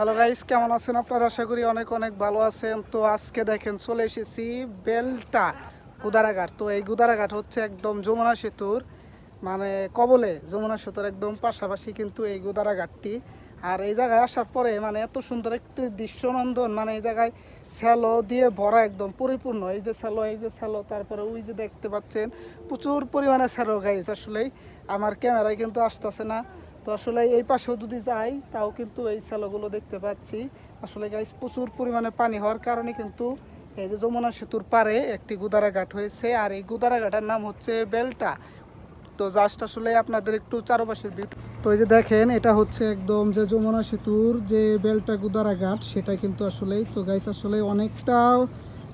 Hello guys কেমন আছেন আপনারা? আশা করি অনেক অনেক ভালো আছেন। তো আজকে দেখেন, চলে এসেছি বেলটা গুদারাঘাট। তো এই গুদারাঘাট হচ্ছে একদম যমুনা সেতুর মানে কবলে, যমুনা সেতুর একদম পাশাপাশি কিন্তু এই গুদারাঘাটটি। আর এই জায়গায় আসার পরে মানে এত সুন্দর একটি দৃশ্যনন্দন মানে এই জায়গায় স্যালো দিয়ে ভরা একদম পরিপূর্ণ। এই যে স্যালো এই যে স্যালো তারপরে ওই যে দেখতে পাচ্ছেন, প্রচুর পরিমাণে স্যালো গাইস আসলেই আমার ক্যামেরায় কিন্তু আসতেছে না। তো আসলে এই পাশেও যদি যাই, তাও কিন্তু এই স্যালোগুলো দেখতে পাচ্ছি। আসলে গাইস প্রচুর পরিমাণে পানি হওয়ার কারণে কিন্তু এই যে যমুনা সেতুর পারে একটি গুদারাঘাট হয়েছে, আর এই গুদারাঘাটের নাম হচ্ছে বেলটা। তো জাস্ট আসলে আপনাদের একটু চারপাশের ভিউ তো এই যে দেখেন, এটা হচ্ছে একদম যে যমুনা সেতুর যে বেলটা গুদারাঘাট, সেটা কিন্তু আসলেই তো গাইস আসলে অনেকটা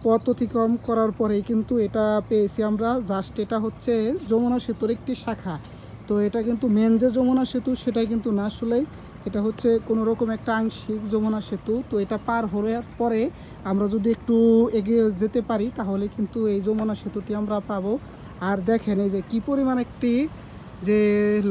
পথ অতিক্রম করার পরেই কিন্তু এটা পেয়েছি আমরা। জাস্ট এটা হচ্ছে যমুনা সেতুর একটি শাখা। তো এটা কিন্তু মেন যে যমুনা সেতু সেটা কিন্তু না আসলেই। এটা হচ্ছে কোনো রকম একটা আংশিক যমুনা সেতু। তো এটা পার হওয়ার পরে আমরা যদি একটু এগিয়ে যেতে পারি, তাহলে কিন্তু এই যমুনা সেতুটি আমরা পাবো। আর দেখেন এই যে কি পরিমাণ একটি যে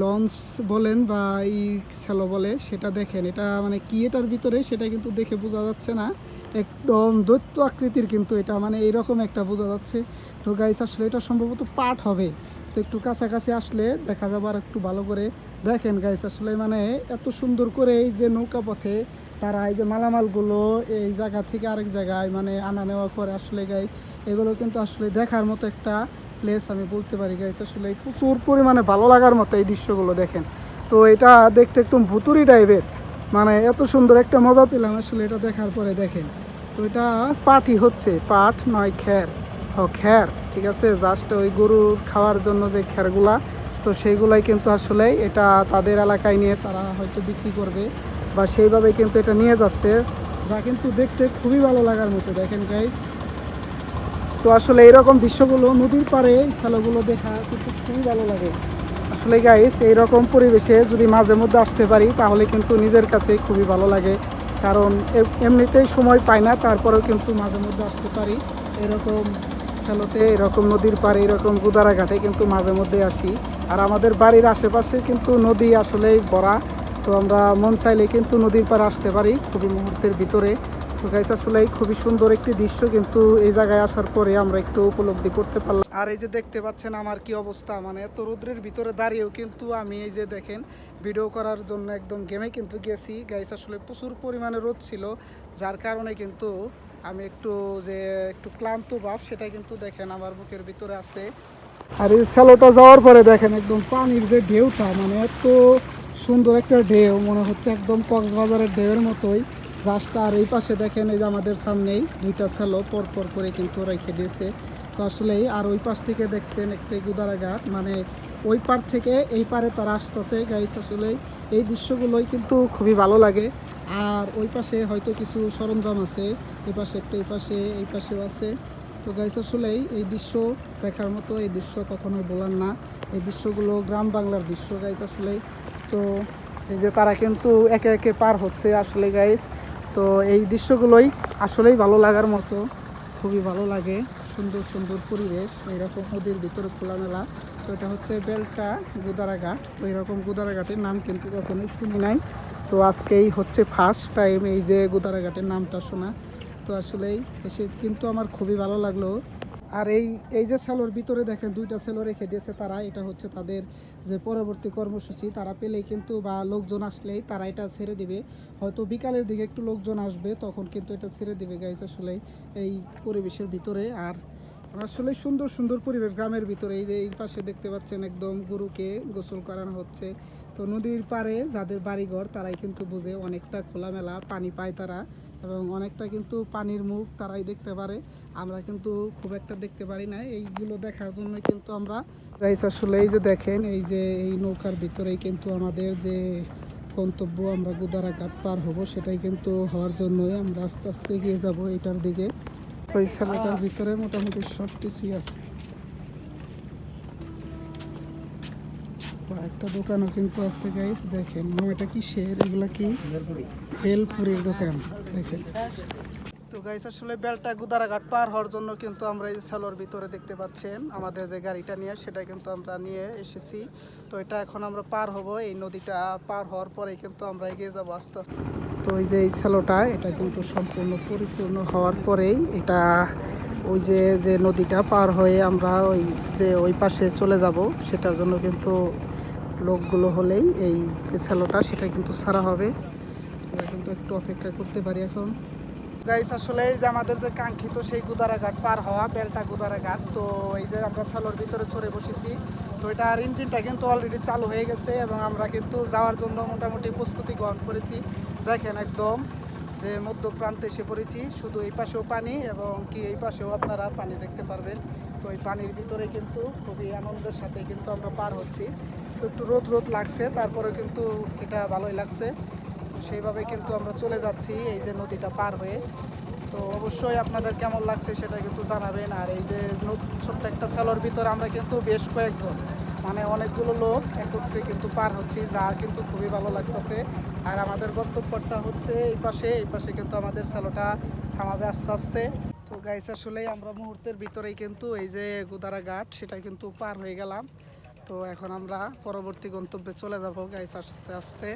লঞ্চ বলেন বা এই স্যালো বলে, সেটা দেখেন। এটা মানে কি এটার ভিতরে, সেটা কিন্তু দেখে বোঝা যাচ্ছে না। একদম দৈত্য আকৃতির কিন্তু এটা মানে এইরকম একটা বোঝা যাচ্ছে। তো গাইস আসলে এটা সম্ভবত পাট হবে। তো একটু কাছাকাছি আসলে দেখা যাবে আর একটু ভালো করে দেখেন গাইস আসলে মানে এত সুন্দর করে এই যে নৌকা পথে তারা এই যে মালামালগুলো এই জায়গা থেকে আরেক জায়গায় মানে আনা নেওয়া করে আসলে গাই এগুলো কিন্তু আসলে দেখার মতো একটা প্লেস আমি বলতে পারি গাইস আসলে প্রচুর পরিমাণে ভালো লাগার মতো এই দৃশ্যগুলো দেখেন। তো এটা দেখতে একদম ভুতুরি টাইপের মানে এত সুন্দর একটা মজা পেলাম আসলে এটা দেখার পরে দেখেন। তো এটা পাটই হচ্ছে, পাট নয় খ্যার খ্যার ঠিক আছে? জাস্ট ওই গরুর খাওয়ার জন্য যে খ্যারগুলা তো সেইগুলাই কিন্তু আসলে এটা তাদের এলাকায় নিয়ে তারা হয়তো বিক্রি করবে বা সেইভাবে কিন্তু এটা নিয়ে যাচ্ছে, যা কিন্তু দেখতে খুবই ভালো লাগার মতো, দেখেন গাইজ তো আসলে এরকম দৃশ্যগুলো নদীর পাড়ে স্যালোগুলো দেখা কিন্তু খুবই ভালো লাগে। আসলে গাইস এইরকম পরিবেশে যদি মাঝে মধ্যে আসতে পারি, তাহলে কিন্তু নিজের কাছে খুবই ভালো লাগে। কারণ এমনিতেই সময় পাই না, তারপরেও কিন্তু মাঝে মধ্যে আসতে পারি। এরকম স্যালোতে এরকম নদীর পাড়ে এরকম গুদারাঘাটে কিন্তু মাঝে মধ্যে আসি। আর আমাদের বাড়ির আশেপাশে কিন্তু নদী আসলেই ভরা। তো আমরা মন চাইলে কিন্তু নদীর পাড়ে আসতে পারি খুবই মুহূর্তের ভিতরে। তো গাইস আসলে খুবই সুন্দর একটি দৃশ্য কিন্তু এই জায়গায় আসার পরে আমরা একটু উপলব্ধি করতে পারলাম। আর এই যে দেখতে পাচ্ছেন আমার কি অবস্থা মানে এত রোদ্রের ভিতরে দাঁড়িয়েও কিন্তু আমি এই যে দেখেন ভিডিও করার জন্য একদম গেমে কিন্তু গেছি। গাইস আসলে প্রচুর পরিমাণে রোদ ছিল, যার কারণে কিন্তু আমি একটু যে একটু ক্লান্ত ভাব, সেটা কিন্তু দেখেন আমার বুকের ভিতরে আছে। আর এই স্যালোটা যাওয়ার পরে দেখেন একদম পানির যে ঢেউটা মানে এত সুন্দর একটা ঢেউ, মনে হচ্ছে একদম কক্সবাজারের ঢেউয়ের মতোই। রাস্তা আর এই পাশে দেখেন এই যে আমাদের সামনেই দুইটা স্যালো পর পর করে কিন্তু রেখে দিয়েছে। তো আসলেই আর ওই পাশ থেকে দেখতেন একটা গুদারাঘাট মানে ওই পার থেকে এই পারে তারা আসতেছে। গাইস আসলে এই দৃশ্যগুলোই কিন্তু খুবই ভালো লাগে। আর ওই পাশে হয়তো কিছু সরঞ্জাম আছে। এই পাশে একটা, এই পাশে, এই পাশেও আছে। তো গাইস আসলেই এই দৃশ্য দেখার মতো এই দৃশ্য কখনোই বলার না। এই দৃশ্যগুলো গ্রাম বাংলার দৃশ্য গাইস আসলেই তো এই যে তারা কিন্তু একে একে পার হচ্ছে আসলে গাইস তো এই দৃশ্যগুলোই আসলেই ভালো লাগার মতো, খুবই ভালো লাগে। সুন্দর সুন্দর পরিবেশ, এইরকম নদীর ভিতরে খোলামেলা। তো এটা হচ্ছে বেলটা গুদারাঘাট তো এরকম গুদারাঘাটের নাম কিন্তু কখনোই শুনি নাই। তো আজকেই হচ্ছে ফার্স্ট টাইম এই যে গুদারাঘাটের নামটা শোনা। তো আসলেই কিন্তু আমার খুবই ভালো লাগল। আর এই এই যে সেলোর ভিতরে দেখেন দুইটা সেলো রেখে দিয়েছে তারা, এটা হচ্ছে তাদের যে পরবর্তী কর্মসূচি। তারা পেলেই কিন্তু বা লোকজন আসলেই তারা এটা ছেড়ে দিবে। হয়তো বিকালের দিকে একটু লোকজন আসবে, তখন কিন্তু এটা ছেড়ে দিবে গাইজ আসলে এই পরিবেশের ভিতরে। আর আসলে সুন্দর সুন্দর পরিবেশ গ্রামের ভিতরে, এই যে এই পাশে দেখতে পাচ্ছেন একদম গরুকে গোসল করানো হচ্ছে। তো নদীর পাড়ে যাদের বাড়িঘর, তারাই কিন্তু বুঝে অনেকটা খোলামেলা পানি পায় তারা। এবং অনেকটা কিন্তু পানির মুখ তারাই দেখতে পারে। আমরা কিন্তু খুব একটা দেখতে পারি না। এইগুলো দেখার জন্য কিন্তু আমরা গাইস আসলে এই যে দেখেন, এই যে এই নৌকার ভিতরেই কিন্তু আমাদের যে গন্তব্য আমরা গুদারা ঘাট পার হব, সেটাই কিন্তু হওয়ার জন্যই আমরা আস্তে আস্তে এগিয়ে যাব এটার দিকে। ওই ছেলেটার ভিতরে মোটামুটি সব কিছুই আছে। একটা দোকানও কিন্তু আছে গাইস দেখেন। এটা কি শের? এগুলা কি? ভেলপুরির দোকান, দেখেন। তো গাইস আসলে বেলটা গুদারাঘাট পার হওয়ার জন্য কিন্তু আমরা এই সেলোর ভিতরে দেখতে পাচ্ছেন, আমাদের যে গাড়িটা নিয়ে, সেটা কিন্তু আমরা নিয়ে এসেছি। তো, এটা এখন আমরা পার হব। এই নদীটা পার হওয়ার পরেই কিন্তু আমরা এগিয়ে যাব আস্তে আস্তে। তো ওই যে এই সেলোটা এটা কিন্তু সম্পূর্ণ পরিপূর্ণ হওয়ার পরেই এটা ওই যে যে নদীটা পার হয়ে আমরা ওই যে ওই পাশে চলে যাব। সেটার জন্য কিন্তু লোকগুলো হলেই এই যে সেলোটা সেটা কিন্তু ছাড়া হবে। আমরা কিন্তু একটু অপেক্ষা করতে পারি এখন। গাইস আসলে এই যে আমাদের যে কাঙ্ক্ষিত সেই গুদারাঘাট পার হওয়া, বেলটা গুদারাঘাট, তো এই যে আমরা সালোর ভিতরে চড়ে বসেছি, তো এটার ইঞ্জিনটা কিন্তু অলরেডি চালু হয়ে গেছে এবং আমরা কিন্তু যাওয়ার জন্য মোটামুটি প্রস্তুতি গ্রহণ করেছি। দেখেন একদম যে মধ্য প্রান্তে এসে পড়েছি, শুধু এই পাশেও পানি এবং কি এই পাশেও আপনারা পানি দেখতে পারবেন। তো এই পানির ভিতরে কিন্তু খুবই আনন্দের সাথে কিন্তু আমরা পার হচ্ছি। তো একটু রোদ রোদ লাগছে তারপরে কিন্তু এটা ভালোই লাগছে। তো সেইভাবে কিন্তু আমরা চলে যাচ্ছি এই যে নদীটা পার হয়ে। তো অবশ্যই আপনাদের কেমন লাগছে সেটা কিন্তু জানাবেন। আর এই যে ছোট্ট একটা সেলোর ভিতরে আমরা কিন্তু বেশ কয়েকজন মানে অনেকগুলো লোক একত্রে কিন্তু পার হচ্ছি, যা কিন্তু খুবই ভালো লাগতেছে। আর আমাদের গন্তব্যটা হচ্ছে এই পাশে এই পাশে কিন্তু আমাদের সেলোটা থামাবে আস্তে আস্তে। গাইস আসলে আমরা মুহূর্তের ভিতরেই কিন্তু এই যে গুদারা ঘাট, সেটা কিন্তু পার হয়ে গেলাম। তো এখন আমরা পরবর্তী গন্তব্যে চলে যাব গাইস আস্তে আস্তে।